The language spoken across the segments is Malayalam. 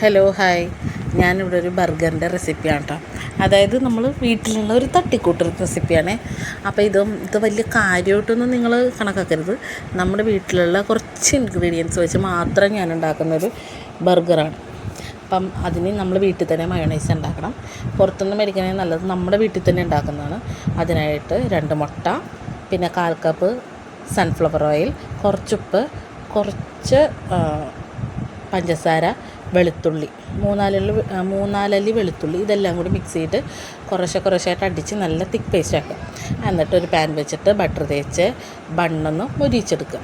ഹലോ ഹായ് ഞാനിവിടെ ഒരു ബർഗറിന്റെ റെസിപ്പിയാണ് കേട്ടോ അതായത് നമ്മൾ വീട്ടിലുള്ള ഒരു തട്ടിക്കൂട്ട് റെസിപ്പിയാണ് അപ്പോൾ ഇത് ഇത് വലിയ കാര്യമായിട്ടൊന്നും നിങ്ങൾ കണക്കാക്കരുത്. നമ്മുടെ വീട്ടിലുള്ള കുറച്ച് ഇൻഗ്രീഡിയൻസ് വെച്ച് മാത്രം ഞാൻ ഉണ്ടാക്കുന്നൊരു ബർഗറാണ്. അപ്പം അതിന് നമ്മൾ വീട്ടിൽ തന്നെ മയോണൈസ് ഉണ്ടാക്കണം. പുറത്തുനിന്ന് മേടിക്കണേ നല്ലത് നമ്മുടെ വീട്ടിൽ തന്നെ ഉണ്ടാക്കുന്നതാണ്. അതിനായിട്ട് രണ്ട് മുട്ട പിന്നെ കാൽ കപ്പ് സൺഫ്ലവർ ഓയിൽ കുറച്ചുപ്പ് കുറച്ച് പഞ്ചസാര വെളുത്തുള്ളി. മൂന്നാലല്ലി മൂന്നാലല്ലി വെളുത്തുള്ളി ഇതെല്ലാം കൂടി മിക്സ് ചെയ്തിട്ട് കുറേശ്ശെ കുറേശ്ശായിട്ട് അടിച്ച് നല്ല തിക്ക് പേസ്റ്റ് ആക്കുക എന്നിട്ട് ഒരു പാൻ വെച്ചിട്ട് ബട്ടർ തേച്ച് ബണ്ണൊന്ന് മൊരിയിച്ചെടുക്കുക.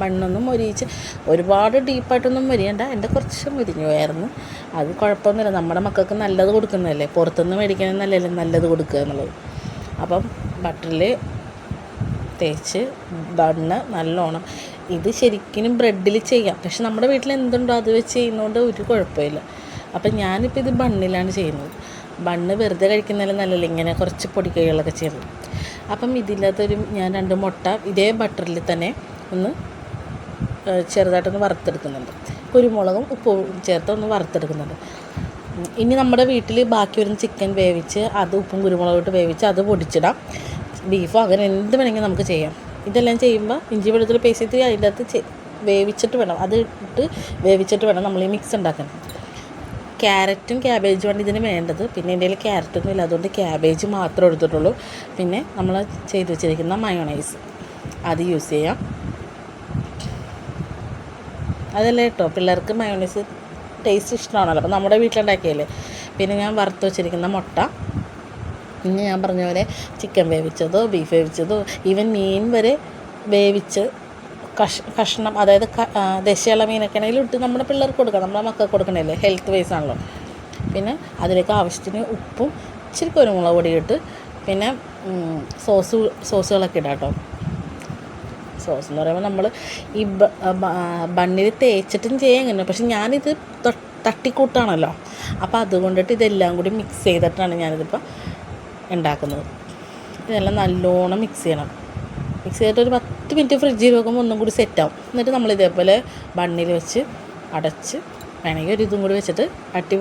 ബണ്ണൊന്നും മൊരിയിച്ച് ഒരുപാട് ഡീപ്പായിട്ടൊന്നും മൊരിയണ്ട. എന്റെ കുറച്ച് മുരിഞ്ഞു പോയായിരുന്നു. അത് കുഴപ്പമൊന്നുമില്ല. നമ്മുടെ മക്കൾക്ക് നല്ലത് കൊടുക്കുന്നതല്ലേ? പുറത്തുനിന്ന് മേടിക്കണമെന്നല്ലേ നല്ലത് കൊടുക്കുക എന്നുള്ളത്. അപ്പം ബട്ടറിൽ തേച്ച് ബണ്ണ് നല്ലോണം. ഇത് ശരിക്കും ബ്രെഡിൽ ചെയ്യാം. പക്ഷെ നമ്മുടെ വീട്ടിൽ എന്തുണ്ടോ അത് വെച്ച് ചെയ്യുന്നതുകൊണ്ട് ഒരു കുഴപ്പമില്ല. അപ്പം ഞാനിപ്പോൾ ഇത് ബണ്ണിലാണ് ചെയ്യുന്നത്. ബണ്ണ് വെറുതെ കഴിക്കുന്നതിൽ നല്ലല്ല ഇങ്ങനെ കുറച്ച് പൊടിക്കൈകളൊക്കെ ചെയ്യുന്നത്. അപ്പം ഇതിനകത്തൊരു ഞാൻ രണ്ട് മുട്ട ഇതേ ബട്ടറിൽ തന്നെ ഒന്ന് ചെറുതായിട്ടൊന്ന് വറുത്തെടുക്കുന്നുണ്ട്. കുരുമുളകും ഉപ്പും ചേർത്ത് ഒന്ന് വറുത്തെടുക്കുന്നുണ്ട്. ഇനി നമ്മുടെ വീട്ടിൽ ബാക്കി വരുന്ന ചിക്കൻ വേവിച്ച് അത് ഉപ്പും കുരുമുളകും ഇട്ട് വേവിച്ച് അത് പൊടിച്ചിടാം. ബീഫോ അങ്ങനെ എന്ത് വേണമെങ്കിലും നമുക്ക് ചെയ്യാം. ഇതെല്ലാം ചെയ്യുമ്പോൾ ഇഞ്ചി വെളുത്തുള്ളി പേസ്റ്റ് ഇത്തിരി അതിന്റെ അകത്ത് വേവിച്ചിട്ട് വേണം. അത് ഇട്ട് വേവിച്ചിട്ട് വേണം നമ്മൾ ഈ മിക്സ് ഉണ്ടാക്കാൻ. ക്യാരറ്റും ക്യാബേജുമാണ് ഇതിന് വേണ്ടത്. പിന്നെ എന്റെ കയ്യിൽ ക്യാരറ്റൊന്നും ഇല്ല. അതുകൊണ്ട് ക്യാബേജ് മാത്രമേ എടുത്തിട്ടുള്ളൂ. പിന്നെ നമ്മൾ ചെയ്ത് വെച്ചിരിക്കുന്ന മയോണൈസ് അത് യൂസ് ചെയ്യാം. അതല്ലേ കേട്ടോ? പിള്ളേർക്ക് മയോണൈസ് ടേസ്റ്റ് ഇഷ്ടമാണല്ലോ. അപ്പോൾ നമ്മുടെ വീട്ടിലുണ്ടാക്കിയല്ലേ? പിന്നെ ഞാൻ വറുത്ത് വെച്ചിരിക്കുന്ന മുട്ട. പിന്നെ ഞാൻ പറഞ്ഞ പോലെ ചിക്കൻ വേവിച്ചതോ ബീഫ് വേവിച്ചതോ ഈവൻ മീൻ വരെ വേവിച്ച് കഷ് കഷ്ണം അതായത് ദശയുള്ള മീനൊക്കെ ആണെങ്കിലും ഇട്ട് നമ്മുടെ പിള്ളേർക്ക് കൊടുക്കാം. നമ്മുടെ മക്കൾക്ക് കൊടുക്കണല്ലേ? ഹെൽത്ത് വൈസ് ആണല്ലോ. പിന്നെ അതിലേക്ക് ആവശ്യത്തിന് ഉപ്പും ഇച്ചിരി കുരുമുളക് പൊടി ഇട്ട് പിന്നെ സോസ് സോസുകളൊക്കെ ഇടാം കേട്ടോ സോസ് എന്ന് പറയുമ്പോൾ നമ്മൾ ഈ ബണ്ണിൽ തേച്ചിട്ടും ചെയ്യാൻ കഴിഞ്ഞു പക്ഷെ ഞാനിത് തട്ടിക്കൂട്ടാണല്ലോ. അപ്പോൾ അതുകൊണ്ടിട്ട് ഇതെല്ലാം കൂടി മിക്സ് ചെയ്തിട്ടാണ് ഞാനിതിപ്പോൾ ഉണ്ടാക്കുന്നത്. ഇതെല്ലാം നല്ലോണം മിക്സ് ചെയ്യണം. മിക്സ് ചെയ്തിട്ട് ഒരു പത്ത് മിനിറ്റ് ഫ്രിഡ്ജിൽ വെക്കുമ്പോൾ ഒന്നും കൂടി സെറ്റാവും എന്നിട്ട് നമ്മൾ ഇതേപോലെ ബണ്ണിൽ വെച്ച് അടച്ച് വേണമെങ്കിൽ ഒരു ഇതും കൂടി വെച്ചിട്ട് അട്ടി